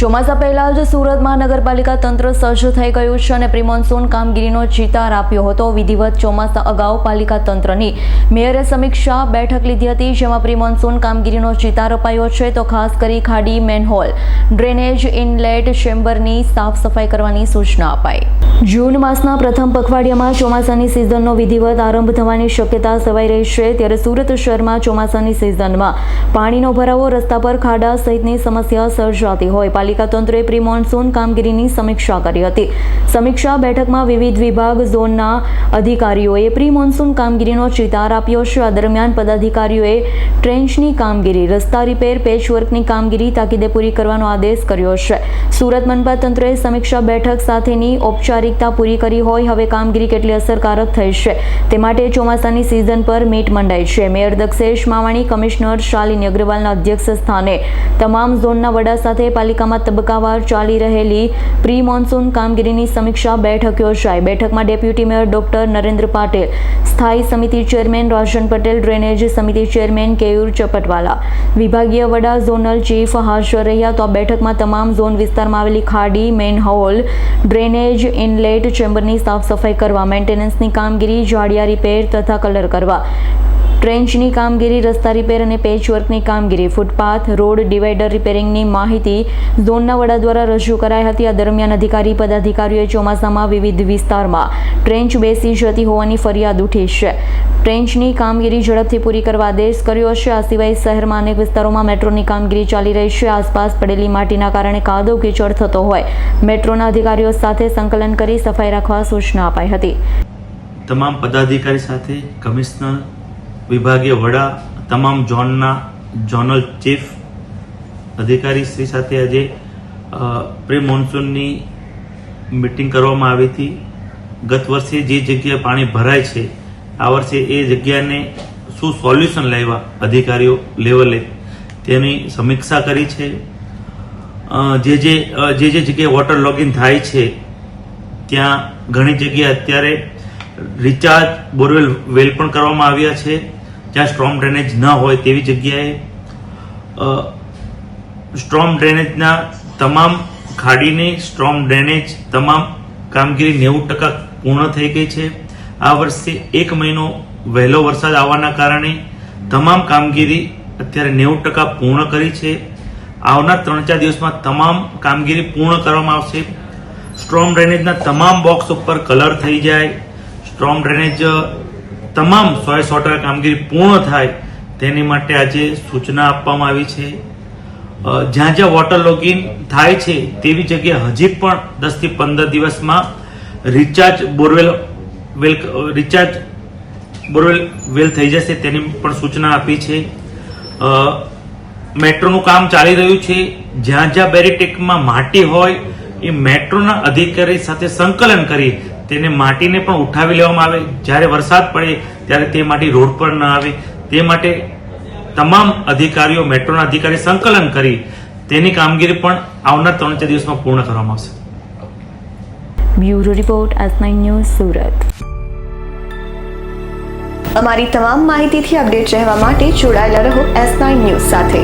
ચોમાસા પહેલા જ સુરત મહાનગરપાલિકા તંત્ર સજ્જ થઈ ગયું છે અને પ્રિમોન્સૂન કામગીરીનો ચિતાર આપ્યો હતો. વિધિવત ચોમાસા અગાઉ પાલિકા તંત્રની મેયરે સમીક્ષા બેઠક લીધી હતી, જેમાં પ્રિમોન્સૂન કામગીરીનો ચિતાર અપાયો છે. તો ખાસ કરી ખાડી, મેનહોલ, ડ્રેનેજ, ઇનલેટ ચેમ્બરની સાફ સફાઈ કરવાની સૂચના અપાઈ. જૂન માસના પ્રથમ પખવાડિયામાં ચોમાસાની સિઝનનો વિધિવત આરંભ થવાની શક્યતા સેવાઈ રહી છે. ત્યારે સુરત શહેરમાં ચોમાસાની સિઝનમાં પાણીનો ભરાવો, રસ્તા પર ખાડા સહિતની સમસ્યા સર્જાતી હોય. પાલિકા તંત્રે પ્રી મોન્સૂન કામગીરીની સમીક્ષા કરી હતી. સમીક્ષા બેઠકમાં વિવિધ વિભાગ ઝોનના અધિકારીઓએ પ્રી મોન્સૂન કામગીરીનો ચિતાર આપ્યો છે. આ દરમિયાન પદાધિકારીઓએ ટ્રેન્ચની કામગીરી, રસ્તા રિપેર, પેચવર્કની કામગીરી તાકીદે પૂરી કરવાનો આદેશ કર્યો છે. સુરત મનપા તંત્રએ સમીક્ષા બેઠક સાથેની ઔપચારિકતા પૂરી કરી હોય હવે કામગીરી કેટલી અસરકારક થઈ છે તે માટે ચોમાસાની સિઝન પર મીટ મંડાઈ છે. મેયર દક્ષેશ માવાણી, કમિશનર શાલિની અગ્રવાલના અધ્યક્ષ સ્થાને તમામ ઝોનના વડા સાથે પાલિકામાં તબક્કાવાર ચાલી રહેલી પ્રી મોન્સૂન કામગીરીની સમીક્ષા બેઠક યોજાઈ. બેઠકમાં deputy mayor doctor Narendra Patel, સ્થાયી સમિતિ ચેરમેન રોશન પટેલ, ડ્રેનેજ સમિતિ ચેરમેન કેયુર ચપટવાલા, વિભાગીય વડા ઝોનલ ચીફ હાજર રહ્યા તો આ બેઠકમાં તમામ ઝોન વિસ્તારમાં આવેલી ખાડી મેન હોલ, ડ્રેનેજ, ઇનલેટ ચેમ્બરની સાફ સફાઈ કરવા, મેન્ટેનન્સની કામગીરી જાડિયા રિપેર તથા કલર કરવા ટ્રેન્ચની કામગીરી, રસ્તા રિપેર અને પેચવર્કની કામગીરી ફૂટપાથ રોડ ડિવાઈડર રિપેરિંગની માહિતી ઝોનના વડા દ્વારા રજૂ કરાઈ હતી. આ દરમિયાન અધિકારી, પદાધિકારીઓએ ચોમાસામાં વિવિધ વિસ્તારમાં ટ્રેન્ચ બેસી જતી હોવાની ફરિયાદ ઉઠી છે. ટ્રેન્ચની કામગીરી ઝડપથી પૂરી કરવા આદેશ કર્યો છે. આ સિવાય શહેરમાં અનેક વિસ્તારોમાં મેટ્રોની કામગીરી ચાલી રહી છે. આસપાસ પડેલી માટીના કારણે કાદવ કીચડ થતો હોય. મેટ્રોના અધિકારીઓ સાથે સંકલન કરી સફાઈ રાખવા સૂચના અપાઈ હતી. તમામ પદાધિકારી સાથે કમિશનર વિભાગીય વડા, તમામ ઝોનના ઝોનલ ચીફ, અધિકારી શ્રી સાથે આજે પ્રી મોન્સૂનની મિટિંગ કરવામાં આવી હતી. ગત વર્ષે જે જગ્યાએ પાણી ભરાય છે, આ વર્ષે એ જગ્યાને શું સોલ્યુશન લાવ્યા અધિકારીઓ લેવલે તેની સમીક્ષા કરી છે. જે જે જે જે જગ્યાએ વોટર લોગિન થાય છે, ત્યાં ઘણી જગ્યાએ અત્યારે રિચાર્જ બોરવેલ વેલ પણ કરવામાં આવ્યા છે. જ્યાં સ્ટ્રોમ ડ્રેનેજ ન હોય તેવી જગ્યાએ સ્ટ્રોંગ ડ્રેનેજના તમામ ખાડીની સ્ટ્રોમ ડ્રેનેજ તમામ કામગીરી નેવું ટકા પૂર્ણ થઈ ગઈ છે. આ વર્ષે એક મહિનો વહેલો વરસાદ આવવાના કારણે તમામ કામગીરી અત્યારે નેવું ટકા પૂર્ણ કરી છે. આવનાર ત્રણ ચાર દિવસમાં તમામ કામગીરી પૂર્ણ કરવામાં આવશે. સ્ટ્રોમ ડ્રેનેજના તમામ બોક્સ ઉપર કલર થઈ જાય. સ્ટ્રોમ ડ્રેનેજ તમામ સો સો ટકા કામગીરી પૂર્ણ થાય તેની માટે આજે સૂચના આપવામાં આવી છે. જ્યાં જ્યાં વોટર લોગિન થાય છે તેવી જગ્યાએ હજી પણ દસથી પંદર દિવસમાં recharge borewell, well recharge borewell, well થઈ જશે તેની પણ સૂચના આપી છે. મેટ્રોનું કામ ચાલી રહ્યું છે. જ્યાં જ્યાં બેરીટેકમાં માટી હોય એ મેટ્રોના અધિકારી સાથે સંકલન કરી તેને માટીને પણ ઉઠાવી લેવામાં આવે. જ્યારે વરસાદ પડે ત્યારે તે માટી રોડ પર ન આવે. તે માટે તમામ અધિકારીઓ મેટ્રોના અધિકારી સંકલન કરી તેની કામગીરી પણ આવનાર ત્રણ ચાર દિવસમાં પૂર્ણ કરવામાં આવશે. Bureau report S nine news Surat. અમારી તમામ માહિતીથી અપડેટ રહેવા માટે જોડાયેલા રહો એસ નાઇન ન્યૂઝ સાથે.